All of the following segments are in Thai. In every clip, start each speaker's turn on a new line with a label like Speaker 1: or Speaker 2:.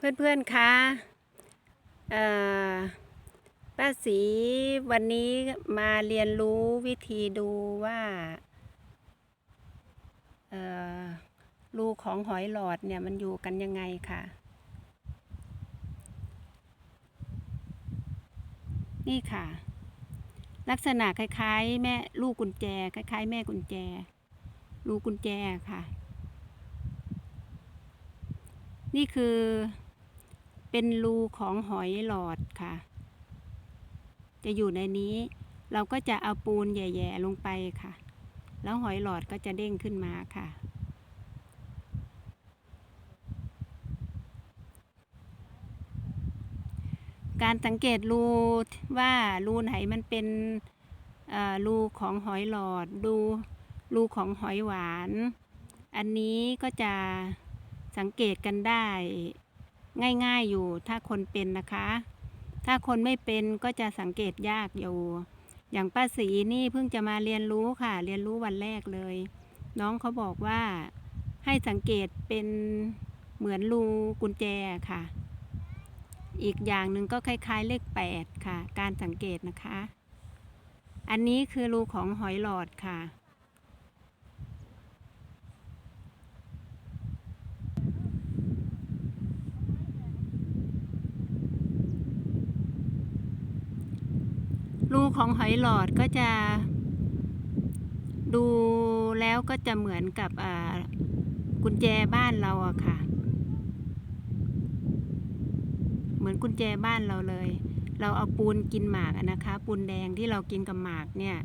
Speaker 1: เพื่อนๆคะเอ่อป้าสีวันนี้มาเรียนรู้วิธีดูว่าเอ่อรูของหอยหลอดเนี่ยมันอยู่กันยังไงค่ะ นี่ค่ะ ลักษณะคล้ายๆ แม่ลูกกุญแจ คล้ายๆ แม่กุญแจรูกุญแจค่ะ นี่คือ เป็นรูของหอยหลอดค่ะ จะอยู่ในนี้ เราก็จะเอาปูนแย่ๆลงไปค่ะ แล้วหอยหลอดก็จะเด้งขึ้นมาค่ะ การสังเกตรูว่ารูไหนมันเป็นอ่อรูของหอยหลอดดูรูของหอยหวาน อันนี้ก็จะสังเกตกันได้ ง่ายๆอยู่ ถ้าคนเป็นนะคะ ถ้าคนไม่เป็นก็จะสังเกตยากอยู่ อย่างป้าสีนี่เพิ่งจะมาเรียนรู้ค่ะ เรียนรู้วันแรกเลย น้องเขาบอกว่าให้สังเกตเป็นเหมือนรูกุญแจค่ะ อีกอย่างหนึ่งก็คล้ายๆเลขแปดค่ะ การสังเกตนะคะ อันนี้คือรูของหอยหลอดค่ะ รูของหอยหลอดก็จะ ดูแล้วก็จะเหมือนกับกุญแจบ้านเราอะค่ะ เหมือนกุญแจบ้านเราเลย เราเอาปูนกินหมากนะคะ ปูนแดงที่เรากินกับหมากเนี่ย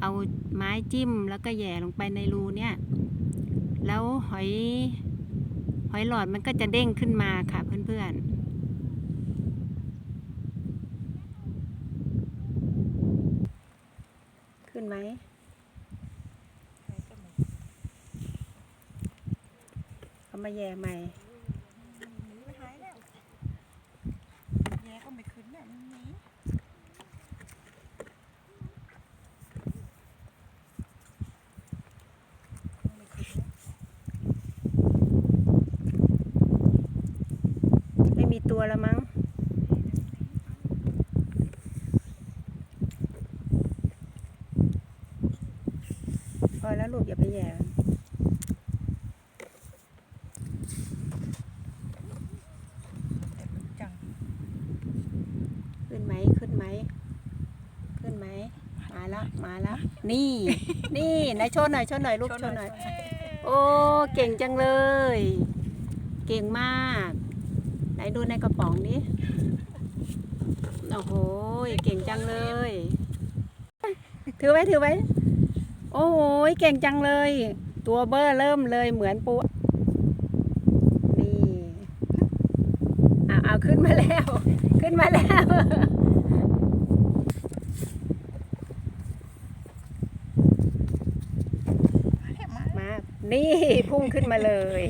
Speaker 1: เอาไม้จิ้มแล้วก็แย่ลงไปในรูเนี่ย แล้วหอยหอยหลอดมันก็จะเด้งขึ้นมาค่ะเพื่อนๆ ขึ้นไหมเอามาแย่ใหม่
Speaker 2: ไม่หายแล้วแย่ก็ไม่ขึ้นเนี่ยมันหนีไม่ขึ้นแล้ว
Speaker 1: ไม่มีตัวแล้วมั้ง พอแล้วลูกอย่าไปแย่
Speaker 2: จัง
Speaker 1: ขึ้นไหมขึ้นไหมขึ้นไหมมาแล้วมาแล้วนี่ นี่ไหนโชว์หน่อยโชว์หน่อยลูกโชว์หน่อย โอ้เก่งจังเลย เก่งมาก ไหนดูในกระป๋องนี้โอ้โหเก่งจังเลย ถือไว้ถือไว้ โอ้โหเก่งจังเลย ตัวเบอร์เริ่มเลยเหมือนปูนี่เอาเอาขึ้นมาแล้ว ขึ้นมาแล้ว
Speaker 2: มาแล้วมา
Speaker 1: มานี่พุ่งขึ้นมาเลย